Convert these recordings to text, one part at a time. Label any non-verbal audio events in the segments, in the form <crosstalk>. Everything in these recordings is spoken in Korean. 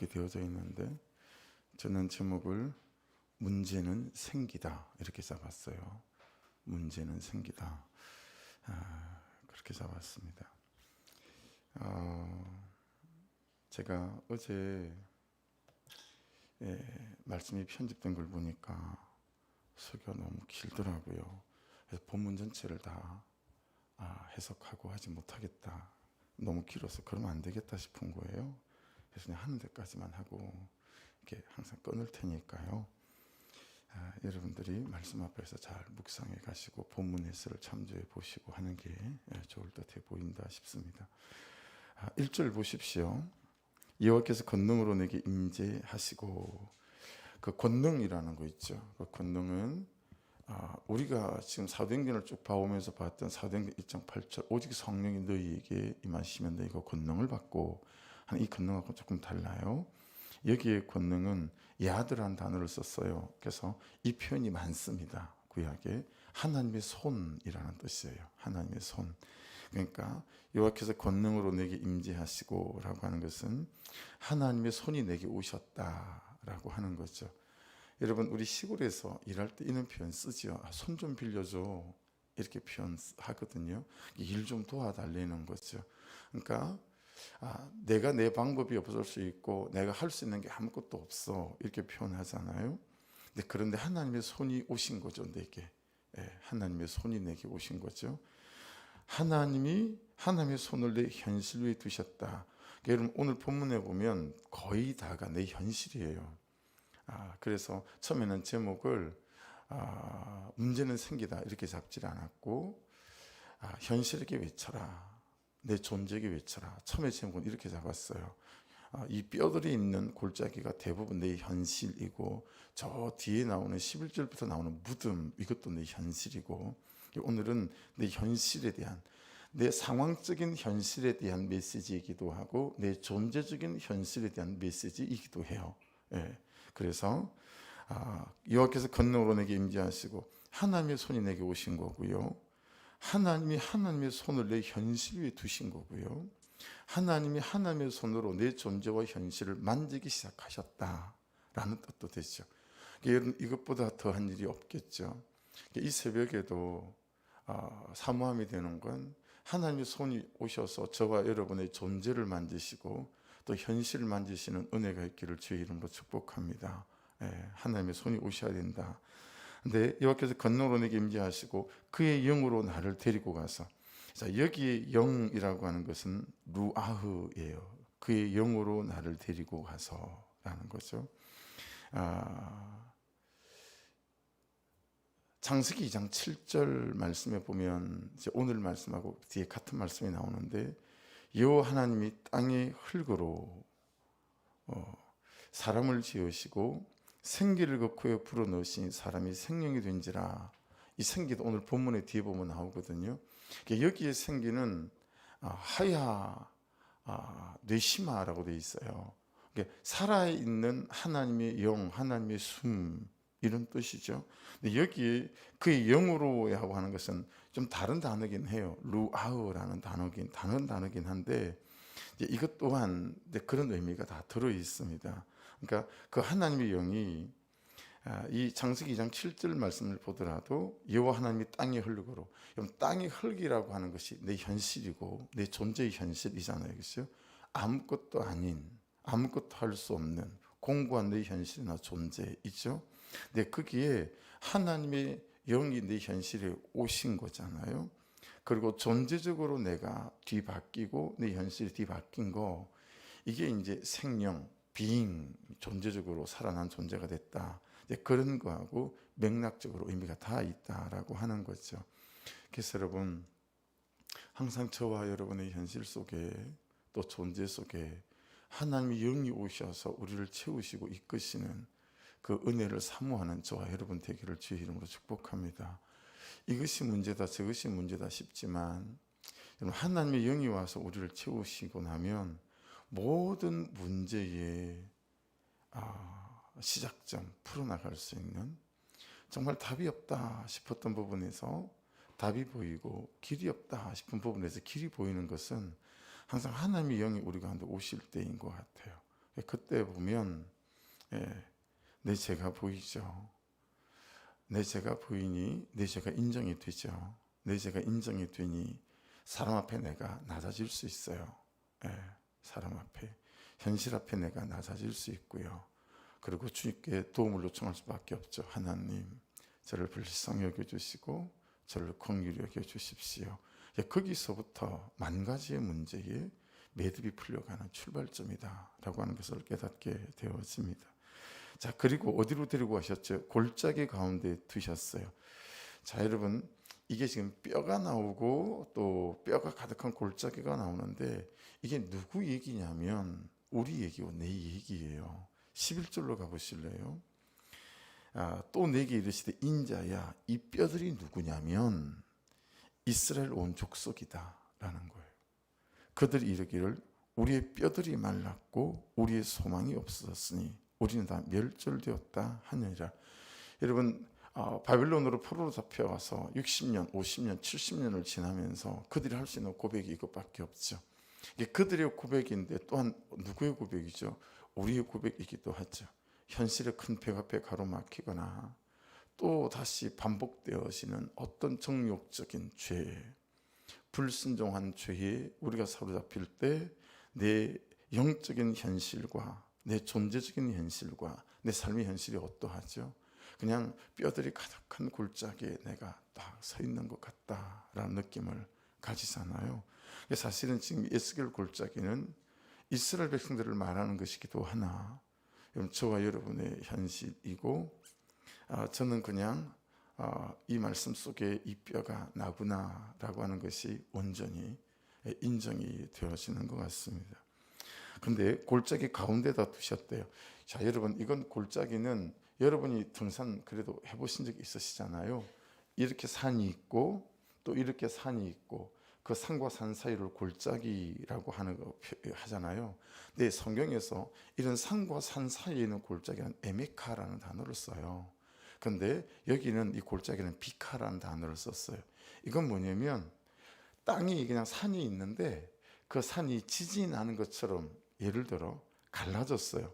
이렇게 되어져 있는데 저는 제목을 문제는 생기다 이렇게 잡았어요. 문제는 생기다. 아, 그렇게 잡았습니다. 어, 제가 어제 예, 말씀이 편집된 걸 보니까 소개가 너무 길더라고요. 그래서 본문 전체를 다 아, 해석하고 하지 못하겠다. 너무 길어서 그러면 안 되겠다 싶은 거예요. 그래서 하는 데까지만 하고 이렇게 항상 끊을 테니까요. 아, 여러분들이 말씀 앞에서 잘 묵상해 가시고 본문 해설을 참조해 보시고 하는 게 예, 좋을 듯해 보인다 싶습니다. 아, 1절 보십시오. 여호와께서 권능으로 내게 임재하시고 그 권능이라는 거 있죠. 그 권능은 아, 우리가 지금 사도행전을 쭉 봐오면서 봤던 사도행전 1장 8절 오직 성령이 너희에게 임하시면 너희가 권능을 받고 이 권능하고 조금 달라요. 여기에 권능은 야드라는 단어를 썼어요. 그래서 이 표현이 많습니다. 구약에 하나님의 손이라는 뜻이에요. 하나님의 손. 그러니까 여호와께서 권능으로 내게 임재하시고라고 하는 것은 하나님의 손이 내게 오셨다라고 하는 거죠. 여러분 우리 시골에서 일할 때 이런 표현 쓰지요. 아, 손좀 빌려줘 이렇게 표현하거든요. 일 좀 도와달라는 거죠. 그러니까 아, 내가 내 방법이 없을 수 있고 내가 할 수 있는 게 아무것도 없어 이렇게 표현하잖아요. 근데 그런데 하나님의 손이 오신 거죠 내게. 예, 하나님의 손이 내게 오신 거죠. 하나님이 하나님의 손을 내 현실 위에 두셨다. 여러분 오늘 본문에 보면 거의 다가 내 현실이에요. 아, 그래서 처음에는 제목을 아, 문제는 생기다 이렇게 잡지 않았고 아, 현실에게 외쳐라. 내 존재에게 외쳐라. 처음에 제목은 이렇게 잡았어요. 아, 이 뼈들이 있는 골짜기가 대부분 내 현실이고 저 뒤에 나오는 11절부터 나오는 무덤 이것도 내 현실이고 오늘은 내 현실에 대한 내 상황적인 현실에 대한 메시지이기도 하고 내 존재적인 현실에 대한 메시지이기도 해요. 예. 그래서 아, 여호와께서 권능으로 내게 임재하시고 하나님의 손이 내게 오신 거고요. 하나님이 하나님의 손을 내 현실 위에 두신 거고요. 하나님이 하나님의 손으로 내 존재와 현실을 만지기 시작하셨다라는 뜻도 되죠. 여러분 이것보다 더한 일이 없겠죠. 이 새벽에도 아, 사모함이 되는 건 하나님의 손이 오셔서 저와 여러분의 존재를 만지시고 또 현실을 만지시는 은혜가 있기를 주의 이름으로 축복합니다. 예, 하나님의 손이 오셔야 된다. 근데 여호와께서 건너로 내게 임재하시고 그의 영으로 나를 데리고 가서 자 여기에 영이라고 하는 것은 루아흐예요. 그의 영으로 나를 데리고 가서라는 거죠. 아, 창세기 2장 7절 말씀에 보면 오늘 말씀하고 뒤에 같은 말씀이 나오는데 여호와 하나님이 땅의 흙으로 어, 사람을 지으시고 생기를 그 코에 불어 넣으신 사람이 생명이 된지라 이 생기도 오늘 본문의 뒤에 보면 나오거든요. 그러니까 여기에 생기는 아, 하야 아, 뇌시마라고 되어 있어요. 그러니까 살아있는 하나님의 영, 하나님의 숨 이런 뜻이죠. 여기 그의 영으로 하고 하는 것은 좀 다른 단어긴 해요. 루아우라는 단어긴 다른 단어긴 한데 이것 또한 그런 의미가 다 들어 있습니다. 그러니까 그 하나님의 영이 아, 이 창세기 2장 7절 말씀을 보더라도 여호와 하나님이 흙으로 그럼 땅의 흙이라고 하는 것이 내 현실이고 내 존재의 현실이잖아요. 그렇죠? 아무것도 아닌 아무것도 할 수 없는 공고한 내 현실이나 존재이죠. 근데 거기에 하나님의 영이 내 현실에 오신 거잖아요. 그리고 존재적으로 내가 뒤바뀌고 내 현실이 뒤바뀐 거 이게 이제 생명, 비잉, 존재적으로 살아난 존재가 됐다. 그런 거하고 맥락적으로 의미가 다 있다라고 하는 거죠. 그래서 여러분 항상 저와 여러분의 현실 속에 또 존재 속에 하나님의 영이 오셔서 우리를 채우시고 이끄시는 그 은혜를 사모하는 저와 여러분 되기를 주의 이름으로 축복합니다. 이것이 문제다, 저것이 문제다 싶지만 하나님의 영이 와서 우리를 채우시고 나면 모든 문제의 아, 시작점 풀어나갈 수 있는 정말 답이 없다 싶었던 부분에서 답이 보이고 길이 없다 싶은 부분에서 길이 보이는 것은 항상 하나님의 영이 우리 가운데 오실 때인 것 같아요. 그때 보면 예, 내 죄가 보이죠. 내 죄가 보이니 내 죄가 인정이 되죠. 내 죄가 인정이 되니 사람 앞에 내가 낮아질 수 있어요. 예, 사람 앞에 현실 앞에 내가 낮아질 수 있고요. 그리고 주님께 도움을 요청할 수밖에 없죠. 하나님, 저를 불쌍히 여겨 주시고 저를 긍휼히 여겨 주십시오. 예, 거기서부터 만 가지의 문제에 매듭이 풀려가는 출발점이다라고 하는 것을 깨닫게 되어집니다. 자 그리고 어디로 데리고 가셨죠? 골짜기 가운데 두셨어요. 자 여러분 이게 지금 뼈가 나오고 또 뼈가 가득한 골짜기가 나오는데 이게 누구 얘기냐면 우리 얘기고 내 얘기예요. 11절로 가보실래요? 아, 또 내게 이르시되 인자야 이 뼈들이 누구냐면 이스라엘 온 족속이다라는 거예요. 그들이 이르기를 우리의 뼈들이 말랐고 우리의 소망이 없어졌으니 우리는 다 멸절되었다 하느니라. 여러분 아, 바빌론으로 포로로 잡혀와서 60년, 50년, 70년을 지나면서 그들이 할 수 있는 고백이 이것밖에 없죠. 이게 그들의 고백인데 또한 누구의 고백이죠? 우리의 고백이기도 하죠. 현실의 큰 벽 앞에 가로막히거나 또 다시 반복되어지는 어떤 정욕적인 죄, 불순종한 죄에 우리가 사로잡힐 때 내 영적인 현실과 내 존재적인 현실과 내 삶의 현실이 어떠하죠? 그냥 뼈들이 가득한 골짜기에 내가 딱 서 있는 것 같다라는 느낌을 가지잖아요. 사실은 지금 에스겔 골짜기는 이스라엘 백성들을 말하는 것이기도 하나 저와 여러분의 현실이고 아, 저는 그냥 아, 이 말씀 속에 이 뼈가 나구나라고 하는 것이 온전히 인정이 되어지는 것 같습니다. 근데 골짜기 가운데다 두셨대요. 자, 여러분 이건 골짜기는 여러분이 등산 그래도 해보신 적 있으시잖아요. 이렇게 산이 있고 또 이렇게 산이 있고 그 산과 산 사이를 골짜기라고 하는 거 표- 하잖아요. 근데 성경에서 이런 산과 산 사이에 있는 골짜기는 에메카라는 단어를 써요. 근데 여기는 이 골짜기는 비카라는 단어를 썼어요. 이건 뭐냐면 땅이 그냥 산이 있는데 그 산이 지진이 나는 것처럼 예를 들어 갈라졌어요.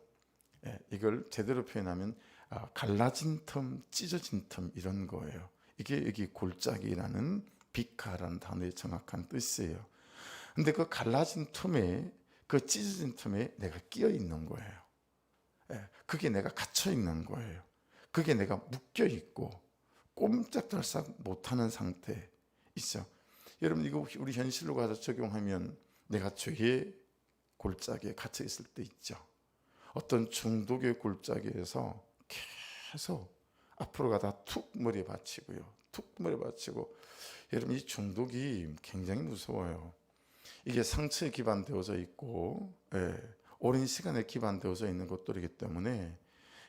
예, 이걸 제대로 표현하면 아, 갈라진 틈, 찢어진 틈 이런 거예요. 이게 여기 골짜기라는 비카라는 단어의 정확한 뜻이에요. 근데 그 갈라진 틈에 그 찢어진 틈에 내가 끼어 있는 거예요. 예, 그게 내가 갇혀 있는 거예요. 그게 내가 묶여 있고 꼼짝달싹 못하는 상태 있죠. 여러분 이거 우리 현실로 가서 적용하면 내가 죄의 골짜기에 갇혀 있을 때 있죠. 어떤 중독의 골짜기에서 계속 앞으로 가다 툭 머리에 받치고요. 툭 머리에 받치고 여러분 이 중독이 굉장히 무서워요. 이게 상처에 기반되어져 있고 예, 오랜 시간에 기반되어져 있는 것들이기 때문에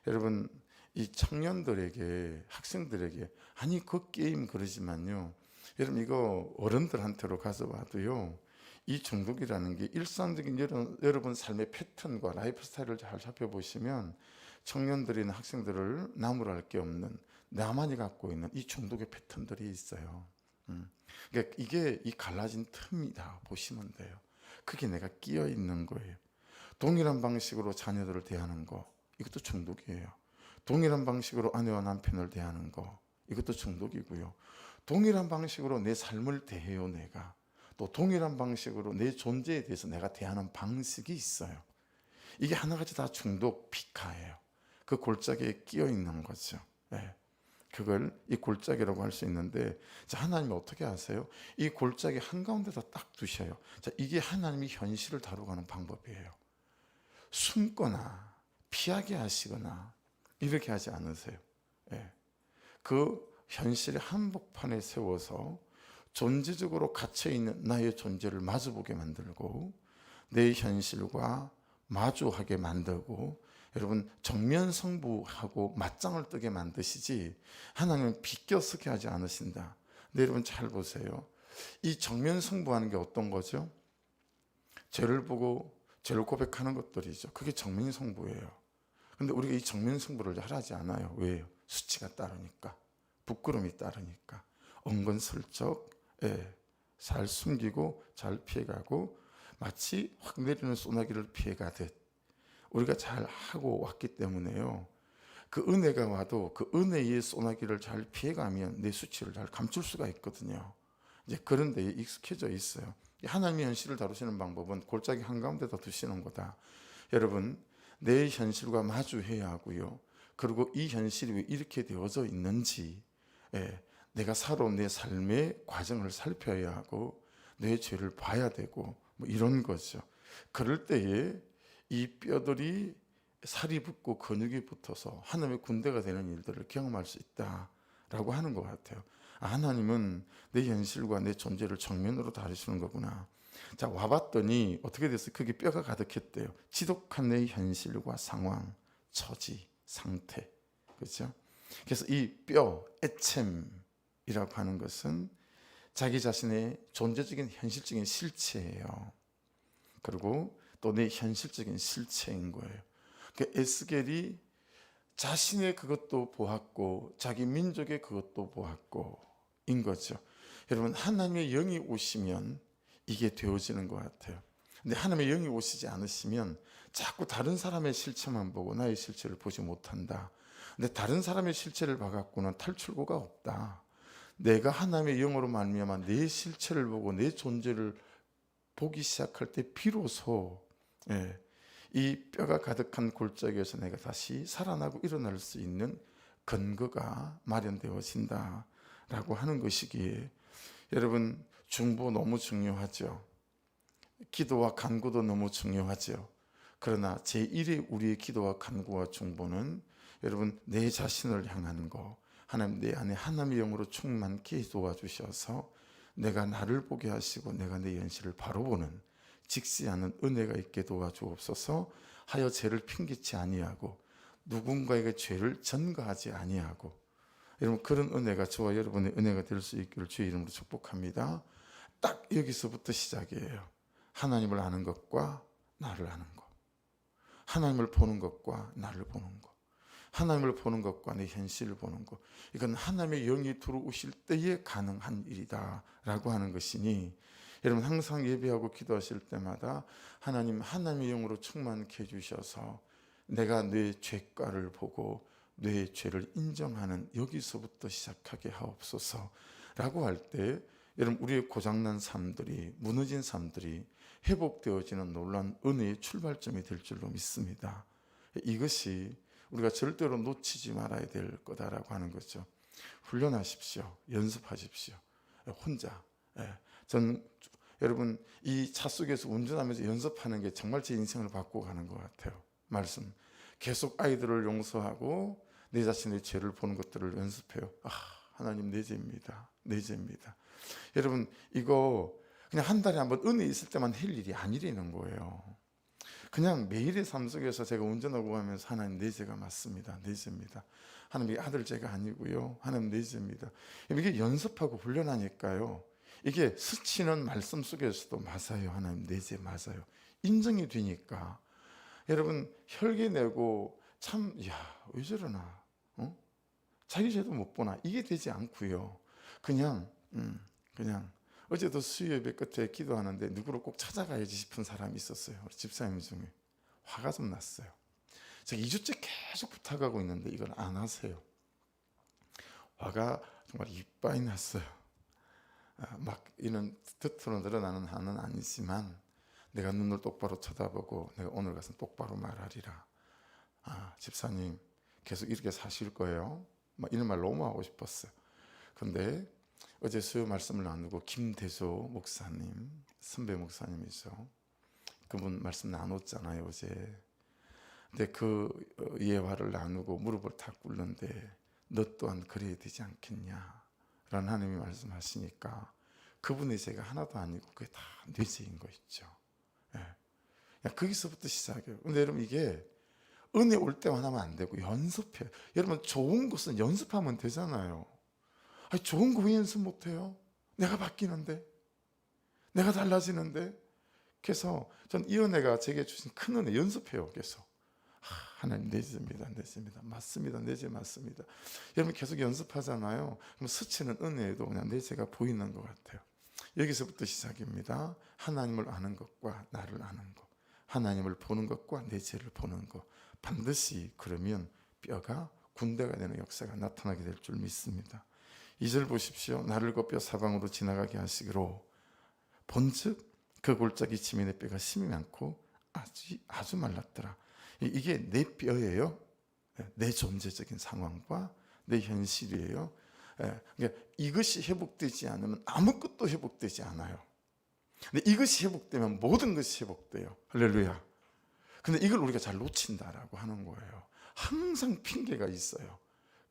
여러분 이 청년들에게 학생들에게 아니 그 게임 그러지만요. 여러분 이거 어른들한테로 가서 봐도요. 이 중독이라는 게 일상적인 여러- 여러분 삶의 패턴과 라이프 스타일을 잘 살펴보시면 청년들이나 학생들을 나무랄 게 없는 나만이 갖고 있는 이 중독의 패턴들이 있어요. 음. 그러니까 이게 이 갈라진 틈이다 보시면 돼요. 그게 내가 끼어 있는 거예요. 동일한 방식으로 자녀들을 대하는 거 이것도 중독이에요. 동일한 방식으로 아내와 남편을 대하는 거 이것도 중독이고요. 동일한 방식으로 내 삶을 대해요 내가. 또 동일한 방식으로 내 존재에 대해서 내가 대하는 방식이 있어요. 이게 하나같이 다 중독 피카예요. 그 골짜기에 끼어 있는 거죠. 예. 그걸 이 골짜기라고 할 수 있는데 자, 하나님이 어떻게 하세요? 이 골짜기 한가운데다 딱 두셔요. 자, 이게 하나님이 현실을 다루가는 방법이에요. 숨거나 피하게 하시거나 이렇게 하지 않으세요. 예. 그 현실의 한복판에 세워서 존재적으로 갇혀 있는 나의 존재를 마주보게 만들고 내 현실과 마주하게 만들고 여러분 정면 성부하고 맞짱을 뜨게 만드시지 하나님은 비껴서게 하지 않으신다. 근데 여러분 잘 보세요. 이 정면 성부하는 게 어떤 거죠? 죄를 보고 죄를 고백하는 것들이죠. 그게 정면 성부예요. 근데 우리가 이 정면 성부를 하지 않아요. 왜요? 수치가 따르니까. 부끄러움이 따르니까. 은근슬쩍 예, 잘 숨기고 잘 피해가고 마치 확 내리는 소나기를 피해가듯 우리가 잘 하고 왔기 때문에요. 그 은혜가 와도 그 은혜의 소나기를 잘 피해가면 내 수치를 잘 감출 수가 있거든요. 이제 그런 데에 익숙해져 있어요. 하나님의 현실을 다루시는 방법은 골짜기 한가운데다 두시는 거다. 여러분, 내 현실과 마주해야 하고요. 그리고 이 현실이 왜 이렇게 되어져 있는지, 예, 내가 살아온 내 삶의 과정을 살펴야 하고, 내 죄를 봐야 되고, 뭐 이런 거죠. 그럴 때에 이 뼈들이 살이 붙고 근육이 붙어서 하나님의 군대가 되는 일들을 경험할 수 있다라고 하는 것 같아요. 아, 하나님은 내 현실과 내 존재를 정면으로 다루시는 거구나. 자 와봤더니 어떻게 됐어요? 그게 뼈가 가득했대요. 지독한 내 현실과 상황, 처지, 상태, 그렇죠? 그래서 이 뼈, 애챔이라고 하는 것은 자기 자신의 존재적인 현실적인 실체예요. 그리고 또 내 현실적인 실체인 거예요. 그 에스겔이 자신의 그것도 보았고 자기 민족의 그것도 보았고 인 거죠. 여러분 하나님의 영이 오시면 이게 되어지는 것 같아요. 근데 하나님의 영이 오시지 않으시면 자꾸 다른 사람의 실체만 보고 나의 실체를 보지 못한다. 근데 다른 사람의 실체를 봐갖고는 탈출구가 없다. 내가 하나님의 영으로 말미암아 내 실체를 보고 내 존재를 보기 시작할 때 비로소 예, 이 뼈가 가득한 골짜기에서 내가 다시 살아나고 일어날 수 있는 근거가 마련되어진다라고 하는 것이기에 여러분 중보 너무 중요하죠. 기도와 간구도 너무 중요하죠. 그러나 제1의 우리의 기도와 간구와 중보는 여러분 내 자신을 향하는 거 하나님 내 안에 하나님의 영으로 충만케 도와주셔서 내가 나를 보게 하시고 내가 내 현실을 바로 보는 직시하는 은혜가 있게 도와주옵소서 하여 죄를 핑계치 아니하고 누군가에게 죄를 전가하지 아니하고 여러분 그런 은혜가 저와 여러분의 은혜가 될 수 있기를 주의 이름으로 축복합니다. 딱 여기서부터 시작이에요. 하나님을 아는 것과 나를 아는 것. 하나님을 보는 것과 나를 보는 것. 하나님을 보는 것과 내 현실을 보는 것. 이건 하나님의 영이 들어오실 때에 가능한 일이다라고 하는 것이니 여러분 항상 예배하고 기도하실 때마다 하나님 하나님의 영으로 충만케 해 주셔서 내가 내 죄가를 보고 내 죄를 인정하는 여기서부터 시작하게 하옵소서라고 할 때 여러분 우리의 고장난 삶들이 무너진 삶들이 회복되어지는 놀란 은혜의 출발점이 될 줄로 믿습니다. 이것이 우리가 절대로 놓치지 말아야 될 거다라고 하는 거죠. 훈련하십시오. 연습하십시오. 혼자. 예. 전 여러분 이 차 속에서 운전하면서 연습하는 게 정말 제 인생을 바꾸고 가는 것 같아요. 말씀. 계속 아이들을 용서하고 내 자신의 죄를 보는 것들을 연습해요. 아, 하나님 내 죄입니다. 내 죄입니다. 여러분 이거 그냥 한 달에 한 번 은혜 있을 때만 할 일이 아니라는 거예요. 그냥 매일의 삶 속에서 제가 운전하고 가면서 하나님 내 죄가 맞습니다. 내 죄입니다. 하나님 아들 죄가 아니고요. 하나님 내 죄입니다. 이게 연습하고 훈련하니까요. 이게 스치는 말씀 속에서도 맞아요. 하나님 내죄 맞아요. 인정이 되니까 여러분 혈기 내고 참 야, 왜 저러나? 어? 자기 죄도 못 보나? 이게 되지 않고요. 그냥 음, 그냥 어제도 수요예배 끝에 기도하는데 누구를 꼭 찾아가야지 싶은 사람이 있었어요. 우리 집사님 중에 화가 좀 났어요. 제가 2주째 계속 부탁하고 있는데 이걸 안 하세요. 화가 정말 이빠이 났어요. 아, 막 이런 듣으로 늘어나는 한은 아니지만 내가 눈을 똑바로 쳐다보고 내가 오늘 가서 똑바로 말하리라. 아, 집사님 계속 이렇게 사실 거예요. 막 이런 말 너무 하고 싶었어요. 근데 어제 수요 말씀을 나누고 김대소 목사님, 선배 목사님이죠. 그분 말씀 나눴잖아요, 어제. 근데 그 예화를 나누고 무릎을 탁 꿇는데 너 또한 그래야 되지 않겠냐. 라는 하나님이 말씀하시니까 그분의 죄가 하나도 아니고 그게 다내 죄인 거 있죠. 예. 거기서부터 시작해요. 근데 여러분 이게 은혜 올 때만 하면 안 되고 연습해요. 여러분 좋은 것은 연습하면 되잖아요. 아니, 좋은 거 왜 연습 못해요? 내가 바뀌는데, 내가 달라지는데. 그래서 전 이 은혜가 제게 주신 큰 은혜 연습해요. 아, 하나님 내집니다, 내집니다, 맞습니다, 내집 맞습니다. 여러분 계속 연습하잖아요. 그럼 스치는 은혜에도 그냥 내제가 보이는 것 같아요. 여기서부터 시작입니다. 하나님을 아는 것과 나를 아는 것. 하나님을 보는 것과 내 죄를 보는 것 반드시 그러면 뼈가 군대가 되는 역사가 나타나게 될 줄 믿습니다. 이절 보십시오. 나를 곱뼈 사방으로 지나가게 하시기로 본즉 그 골짜기 치민의 뼈가 심이 많고 아주 아주 말랐더라. 이- 이게 내 뼈예요. 예, 내 존재적인 상황과 내 현실이에요. 예, 그러니까 이것이 회복되지 않으면 아무것도 회복되지 않아요. 근데 이것이 회복되면 모든 것이 회복돼요. 할렐루야. 근데 이걸 우리가 잘 놓친다라고 하는 거예요. 항상 핑계가 있어요.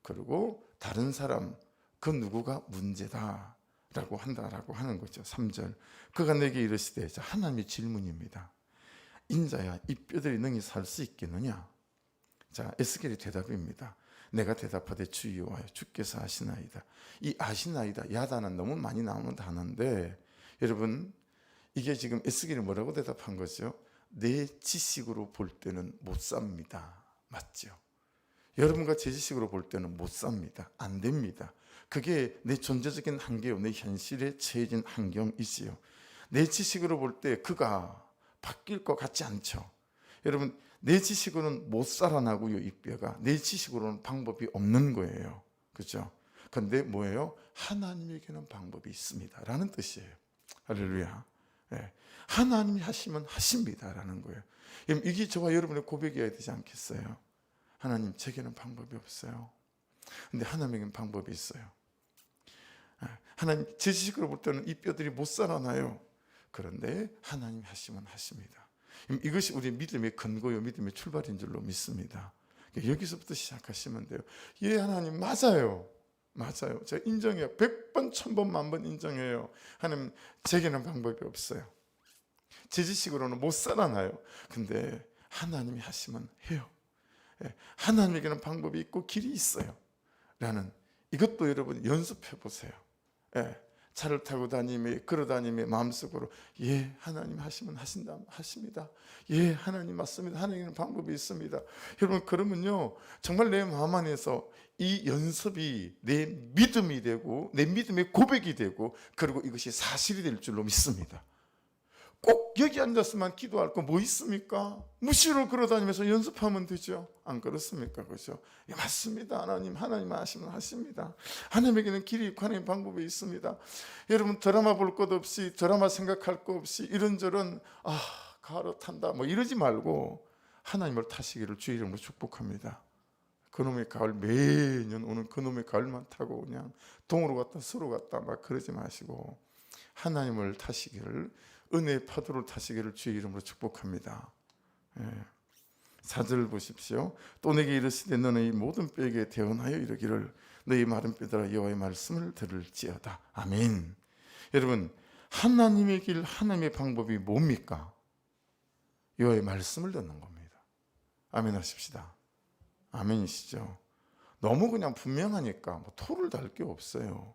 그리고 다른 사람 그 누구가 문제다 라고 한다라고 하는 거죠. 3절. 그가 내게 이르시되 자, 하나님의 질문입니다. 인자야 이 뼈들이 능히 살 수 있겠느냐? 자, 에스겔의 대답입니다. 내가 대답하되 주 여호와여 주께서 아시나이다. 이 아시나이다. 야단은 너무 많이 나오는 단어인데 여러분 이게 지금 에스겔이 뭐라고 대답한 거죠? 내 지식으로 볼 때는 못 삽니다. 맞죠? 여러분과 제 지식으로 볼 때는 못 삽니다. 안 됩니다. 그게 내 존재적인 한계요, 내 현실에 처해진 환경이지요. 내 지식으로 볼 때 그가 바뀔 것 같지 않죠. 여러분 내 지식으로는 못 살아나고요 이 뼈가 내 지식으로는 방법이 없는 거예요. 그렇죠? 근데 뭐예요? 하나님에게는 방법이 있습니다라는 뜻이에요. 할렐루야. 예. 하나님이 하시면 하십니다라는 거예요. 이게 저와 여러분의 고백이어야 되지 않겠어요? 하나님 제게는 방법이 없어요. 근데 하나님에게는 방법이 있어요. 예. 하나님 제 지식으로 볼 때는 이 뼈들이 못 살아나요. 그런데 하나님 하시면 하십니다. 이것이 우리 믿음의 근거요, 믿음의 출발인 줄로 믿습니다. 여기서부터 시작하시면 돼요. 예, 하나님 맞아요. 맞아요. 제가 인정해요. 100번, 1000번, 만 번 인정해요. 하나님 제게는 방법이 없어요. 제 지식으로는 못 살아나요. 근데 하나님이 하시면 해요. 예, 하나님에게는 방법이 있고 길이 있어요. 라는 이것도 여러분 연습해 보세요. 예, 차를 타고 다니며 걸어 다니며 마음속으로 예 하나님 하시면 하신다 하십니다. 예 하나님 맞습니다. 하나님은 방법이 있습니다. 여러분 그러면요 정말 내 마음 안에서 이 연습이 내 믿음이 되고 내 믿음의 고백이 되고 그리고 이것이 사실이 될 줄로 믿습니다. 꼭 여기 앉았으면 기도할 거 뭐 있습니까? 무시로 걸어다니면서 연습하면 되죠. 안 그렇습니까? 그죠? 예, 맞습니다. 하나님, 하나님 하시면 하십니다. 하나님에게는 길이 있고 하나님 방법이 있습니다. 여러분 드라마 볼 것 없이 드라마 생각할 것 없이 이런저런 아 가로 탄다 뭐 이러지 말고 하나님을 타시기를 주의 이름으로 축복합니다. 그놈의 가을 매년 오는 그놈의 가을만 타고 그냥 동으로 갔다 서로 갔다 막 그러지 마시고 하나님을 타시기를 은혜의 파도를 타시기를 주의 이름으로 축복합니다. 예. 사절 보십시오. 또 내게 이르시되 이 모든 뼈에게 대언하여 이르기를 너희 마른 뼈들아 여호와의 말씀을 들을지어다. 아멘. 여러분 하나님의 길 하나님의 방법이 뭡니까? 여호와의 말씀을 듣는 겁니다. 아멘 하십시다. 아멘이시죠. 너무 그냥 분명하니까 뭐 토를 달 게 없어요.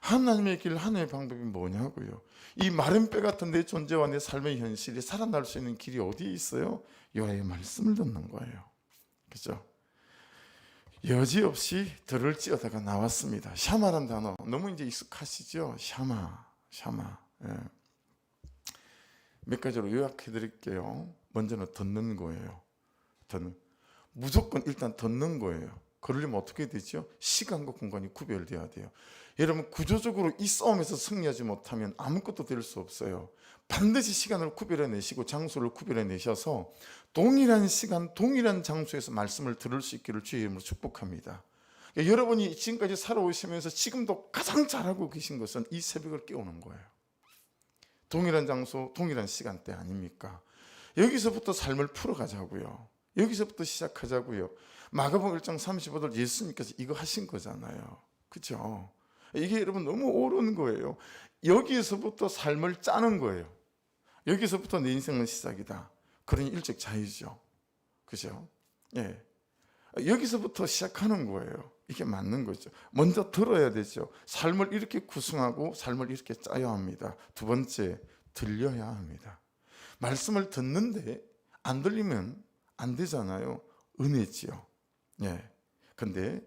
하나님의 길, 하나님의 방법이 뭐냐고요. 이 마른 뼈 같은 내 존재와 내 삶의 현실이 살아날 수 있는 길이 어디에 있어요? 여호와의 말씀을 듣는 거예요. 그죠? 여지없이 들을지어다가 나왔습니다. 샤마란 단어 너무 이제 익숙하시죠? 샤마, 샤마. 예. 몇 가지로 요약해 드릴게요. 먼저는 듣는 거예요. 듣는. 무조건 일단 듣는 거예요. 그러려면 어떻게 되죠? 시간과 공간이 구별돼야 돼요. 여러분 구조적으로 이 싸움에서 승리하지 못하면 아무것도 될 수 없어요. 반드시 시간을 구별해 내시고 장소를 구별해 내셔서 동일한 시간, 동일한 장소에서 말씀을 들을 수 있기를 주의 이름으로 축복합니다. 그러니까 여러분이 지금까지 살아오시면서 지금도 가장 잘하고 계신 것은 이 새벽을 깨우는 거예요. 동일한 장소, 동일한 시간대 아닙니까? 여기서부터 삶을 풀어가자고요. 여기서부터 시작하자고요. 마가복음 1장 35절 예수님께서 이거 하신 거잖아요. 그렇죠? 이게 여러분 너무 옳은 거예요. 여기에서부터 삶을 짜는 거예요. 여기서부터 내 인생은 시작이다. 그러니 일찍 자유죠. 그죠? 예. 여기서부터 시작하는 거예요. 이게 맞는 거죠. 먼저 들어야 되죠. 삶을 이렇게 구성하고 삶을 이렇게 짜야 합니다. 두 번째, 들려야 합니다. 말씀을 듣는데 안 들리면 안 되잖아요. 은혜지요. 예. 근데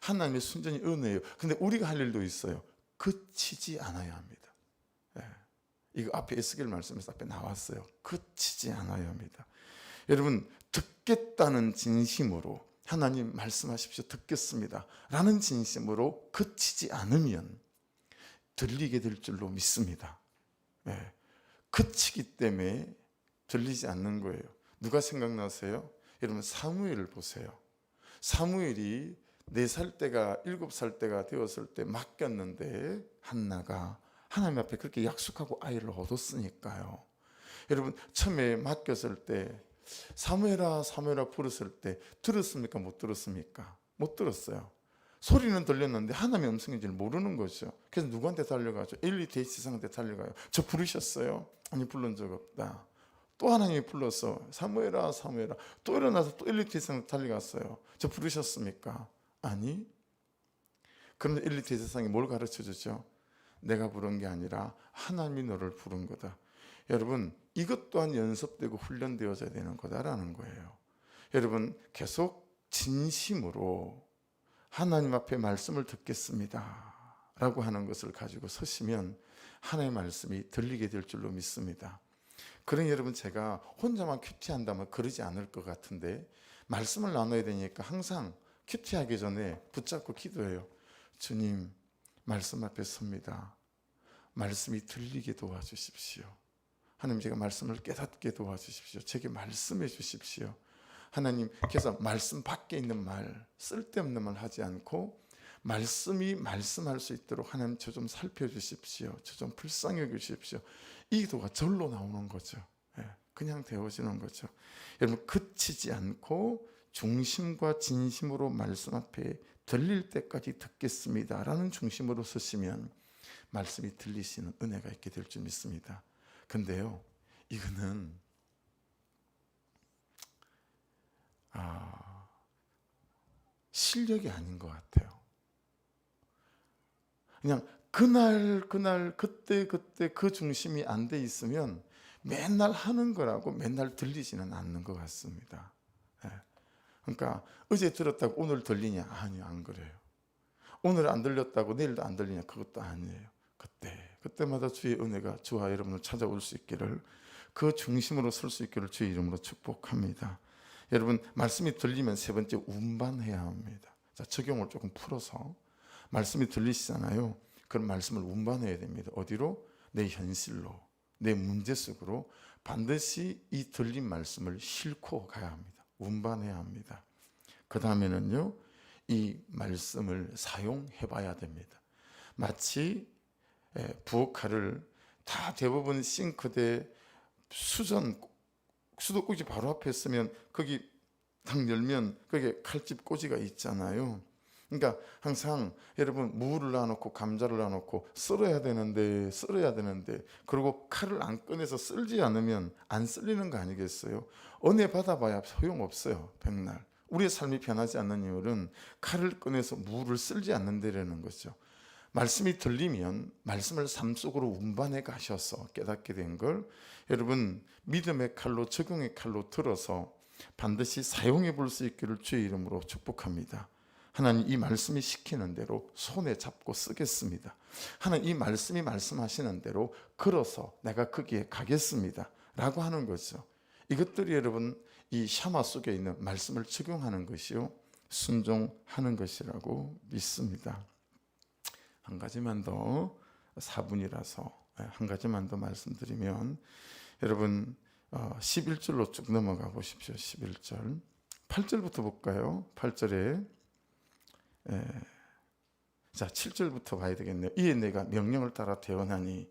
하나님의 순전히 은혜예요. 근데 우리가 할 일도 있어요. 그치지 않아야 합니다. 예. 이거 앞에 에스겔 말씀에서 앞에 나왔어요. 그치지 않아야 합니다. 여러분 듣겠다는 진심으로 하나님 말씀하십시오. 듣겠습니다. 라는 진심으로 그치지 않으면 들리게 될 줄로 믿습니다. 예. 그치기 때문에 들리지 않는 거예요. 누가 생각나세요? 여러분 사무엘을 보세요. 사무엘이 네 살 때가 일곱 살 때가 되었을 때 맡겼는데 한나가 하나님 앞에 그렇게 약속하고 아이를 얻었으니까요. 여러분 처음에 맡겼을 때 사무엘아 사무엘아 부르실 때 들었습니까 못 들었습니까? 못 들었어요. 소리는 들렸는데 하나님의 음성인지를 모르는 거죠. 그래서 누구한테 달려가죠? 엘리 데이시상한테 달려가요. 저 부르셨어요? 아니 불른 적 없다. 또 하나님이 불러서 사무엘아 사무엘아 또 일어나서 또 엘리 데이시상 달려갔어요. 저 부르셨습니까? 아니. 그런데 엘리 데이시상이 뭘 가르쳐 주죠? 내가 부른 게 아니라 하나님이 너를 부른 거다. 여러분 이것 또한 연습되고 훈련되어져야 되는 거다라는 거예요. 여러분 계속 진심으로 하나님 앞에 말씀을 듣겠습니다. 라고 하는 것을 가지고 서시면 하나님의 말씀이 들리게 될 줄로 믿습니다. 그러니 여러분 제가 혼자만 큐티한다면 그러지 않을 것 같은데 말씀을 나눠야 되니까 항상 큐티하기 전에 붙잡고 기도해요. 주님 말씀 앞에 섭니다. 말씀이 들리게 도와주십시오. 하나님 제가 말씀을 깨닫게 도와주십시오. 제게 말씀해 주십시오. 하나님께서 말씀 밖에 있는 말, 쓸데없는 말 하지 않고 말씀이 말씀할 수 있도록 하나님 저 좀 살펴주십시오. 저 좀 불쌍해 주십시오. 이 기도가 절로 나오는 거죠. 예, 그냥 되어지는 거죠. 여러분 그치지 않고 중심과 진심으로 말씀 앞에 들릴 때까지 듣겠습니다라는 중심으로 서시면 말씀이 들리시는 은혜가 있게 될 줄 믿습니다. 근데요, 이거는 아, 실력이 아닌 것 같아요. 그냥 그날 그날 그때 그때 그 중심이 안 돼 있으면 맨날 하는 거라고 맨날 들리지는 않는 것 같습니다. 예. 그러니까 어제 들었다고 오늘 들리냐? 아니요, 안 그래요. 오늘 안 들렸다고 내일도 안 들리냐? 그것도 아니에요. 그때 그때마다 주의 은혜가 주와 여러분을 찾아올 수 있기를 그 중심으로 설 수 있기를 주의 이름으로 축복합니다. 여러분 말씀이 들리면 세 번째 운반해야 합니다. 자 적용을 조금 풀어서 말씀이 들리시잖아요. 그런 말씀을 운반해야 됩니다. 어디로? 내 현실로, 내 문제 속으로 반드시 이 들린 말씀을 싣고 가야 합니다. 운반해야 합니다. 그 다음에는요, 이 말씀을 사용해 봐야 됩니다. 마치 예, 부엌칼을 다 대부분 싱크대 수전 수도꼭지 바로 앞에 있으면 거기 탁 열면 거기에 칼집 꽂이가 있잖아요. 그러니까 항상 여러분 무를 놔놓고 감자를 놔놓고 썰어야 되는데 썰어야 되는데 그리고 칼을 안 꺼내서 썰지 않으면 안 썰리는 거 아니겠어요? 은혜 받아봐야 소용없어요. 백날. 우리의 삶이 변하지 않는 이유는 칼을 꺼내서 무를 썰지 않는다라는 거죠. 말씀이 들리면 말씀을 삶 속으로 운반해 가셔서 깨닫게 된 걸 여러분 믿음의 칼로 적용의 칼로 들어서 반드시 사용해 볼 수 있기를 주의 이름으로 축복합니다. 하나님 이 말씀이 시키는 대로 손에 잡고 쓰겠습니다. 하나님 이 말씀이 말씀하시는 대로 걸어서 내가 거기에 가겠습니다. 라고 하는 거죠. 이것들이 여러분 이 샤마 속에 있는 말씀을 적용하는 것이요. 순종하는 것이라고 믿습니다. 한 가지만 더 4분이라서 한 가지만 더 말씀드리면 여러분 11절로 쭉 넘어가 보십시오. 11절. 8절부터 볼까요? 8절에 자, 7절부터 봐야 되겠네요. 이에 내가 명령을 따라 대언하니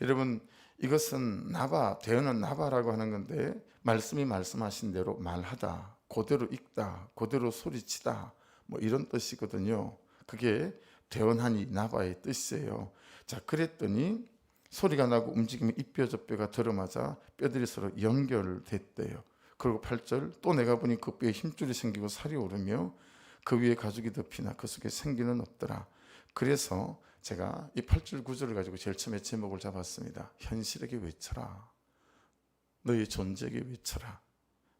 여러분 이것은 나바 대언은 나바라고 하는 건데 말씀이 말씀하신 대로 말하다, 그대로 읽다, 그대로 소리치다 뭐 이런 뜻이거든요. 그게 대언하니 나바의 뜻이에요. 자, 그랬더니 소리가 나고 움직이면 이뼈 저 뼈가 들어맞아 뼈들이 서로 연결됐대요. 그리고 8절 또 내가 보니 그 뼈에 힘줄이 생기고 살이 오르며 그 위에 가죽이 덮이나 그 속에 생기는 없더라. 그래서 제가 이 8절 9절을 가지고 제일 처음에 제목을 잡았습니다. 현실에게 외쳐라. 너의 존재에게 외쳐라.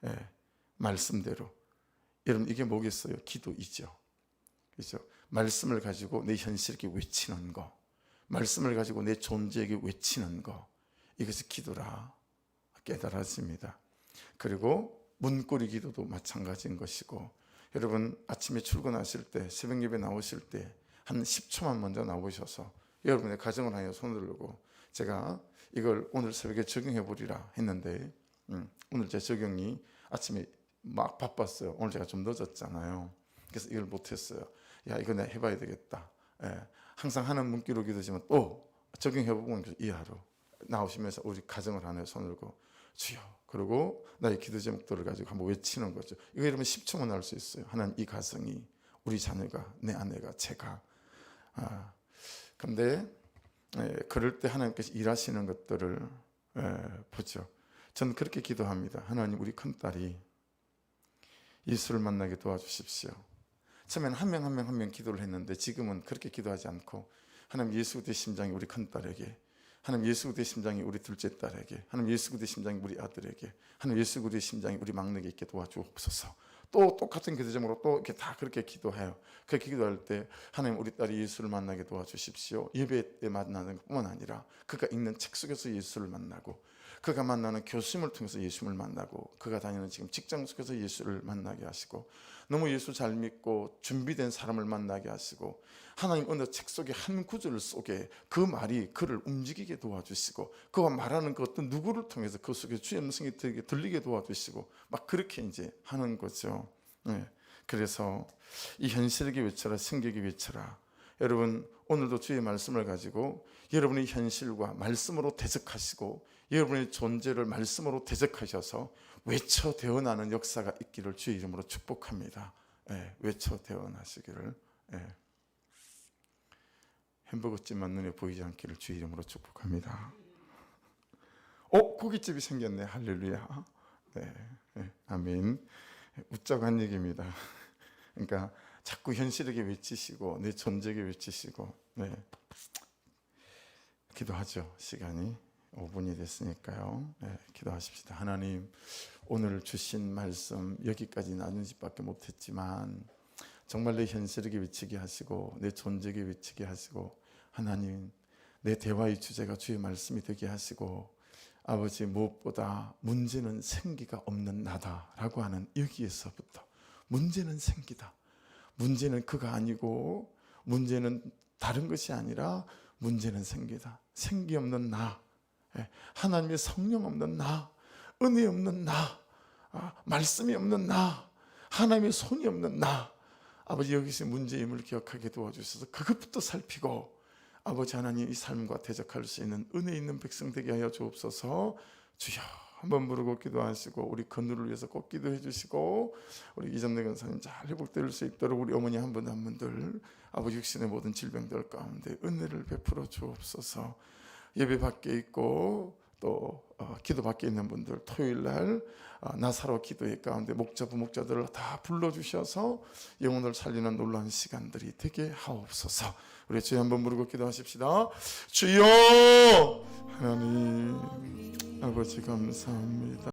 예, 말씀대로. 여러분 이게 뭐겠어요? 기도이죠. 그렇죠? 말씀을 가지고 내 현실에게 외치는 거. 말씀을 가지고 내 존재에게 외치는 거. 이것이 기도라 깨달아집니다. 그리고 문고리 기도도 마찬가지인 것이고 여러분 아침에 출근하실 때 새벽 예배 나오실 때 한 10초만 먼저 나오셔서 여러분의 가정을 하여 손을 들고 제가 이걸 오늘 새벽에 적용해 보리라 했는데 음, 오늘 제 적용이 아침에 막 바빴어요. 오늘 제가 좀 늦었잖아요. 그래서 이걸 못했어요. 야 이거 내가 해봐야 되겠다. 예, 항상 하는 문기로 기도지만 또 적용해 보면 이 하루 나오시면서 우리 가정을 하나 손을 들고 주여 그리고 나의 기도 제목들을 가지고 한번 외치는 거죠. 이거 이러면 10초만 할 수 있어요. 하나님 이 가정이 우리 자녀가 내 아내가 제가 아 근데 예, 그럴 때 하나님께서 일하시는 것들을 예, 보죠. 저는 그렇게 기도합니다. 하나님 우리 큰 딸이 예수를 만나게 도와주십시오. 처음에는 한명 한 명 한 명 기도를 했는데 지금은 그렇게 기도하지 않고 하나님 예수 그리스도의 심장이 우리 큰 딸에게 하나님 예수 그리스도의 심장이 우리 둘째 딸에게 하나님 예수 그리스도의 심장이 우리 아들에게 하나님 예수 그리스도의 심장이 우리 막내에게 있게 도와주옵소서. 또 똑같은 기도 제목으로 또 이렇게 다 그렇게 기도해요. 그렇게 기도할 때 하나님 우리 딸이 예수를 만나게 도와주십시오. 예배 때 만나는 것뿐만 아니라 그가 읽는 책 속에서 예수를 만나고 그가 만나는 교수님을 통해서 예수를 만나고 그가 다니는 지금 직장 속에서 예수를 만나게 하시고 너무 예수 잘 믿고 준비된 사람을 만나게 하시고 하나님 어느 책 속의 한 구절 속에 그 말이 그를 움직이게 도와주시고 그가 말하는 그 어떤 누구를 통해서 그 속에 주의 음성이 들리게 도와주시고 막 그렇게 이제 하는 거죠. 네. 그래서 이 현실에게 외쳐라 성격에 외쳐라 여러분 오늘도 주의 말씀을 가지고 여러분의 현실과 말씀으로 대적하시고 여러분의 존재를 말씀으로 대적하셔서 외쳐 대언하는 역사가 있기를 주의 이름으로 축복합니다. 예, 외쳐 대언하시기를 예. 햄버거집만 눈에 보이지 않기를 주의 이름으로 축복합니다. 어 고깃집이 생겼네 할렐루야. 네, 예, 아멘. 웃자고 한 얘기입니다. <laughs> 그러니까 자꾸 현실에게 외치시고 내 존재에게 외치시고 네. 기도하죠 시간이 5분이 됐으니까요. 네, 기도하십시다. 하나님 오늘 주신 말씀 여기까지 나눈 집밖에 못했지만 정말 내 현실에게 외치게 하시고 내 존재에게 외치게 하시고 하나님 내 대화의 주제가 주의 말씀이 되게 하시고 아버지 무엇보다 문제는 생기가 없는 나다라고 하는 여기에서부터 문제는 생기다. 문제는 그가 아니고 문제는 다른 것이 아니라 문제는 생기다. 생기 없는 나, 예, 하나님의 성령 없는 나, 은혜 없는 나, 아, 말씀이 없는 나, 하나님의 손이 없는 나. 아버지 여기서 문제임을 기억하게 도와주셔서 그것부터 살피고 아버지 하나님 이 삶과 대적할 수 있는 은혜 있는 백성 되게 하여 주옵소서. 주여 한번 부르고 기도하시고 우리 건우를 위해서 꼭 기도해 주시고 우리 이전대 권사님 잘 회복될 수 있도록 우리 어머니 한 분 한 분들 아버지 육신의 모든 질병들 가운데 은혜를 베풀어 주옵소서 예배 밖에 있고 또 어, 기도 밖에 있는 분들 토요일 날 어, 나사로 기도회 가운데 목자 부목자들을 다 불러주셔서 영혼을 살리는 놀라운 시간들이 되게 하옵소서. 우리 주여 한번 부르고 기도하십시다. 주여! 하나님 아버지 감사합니다.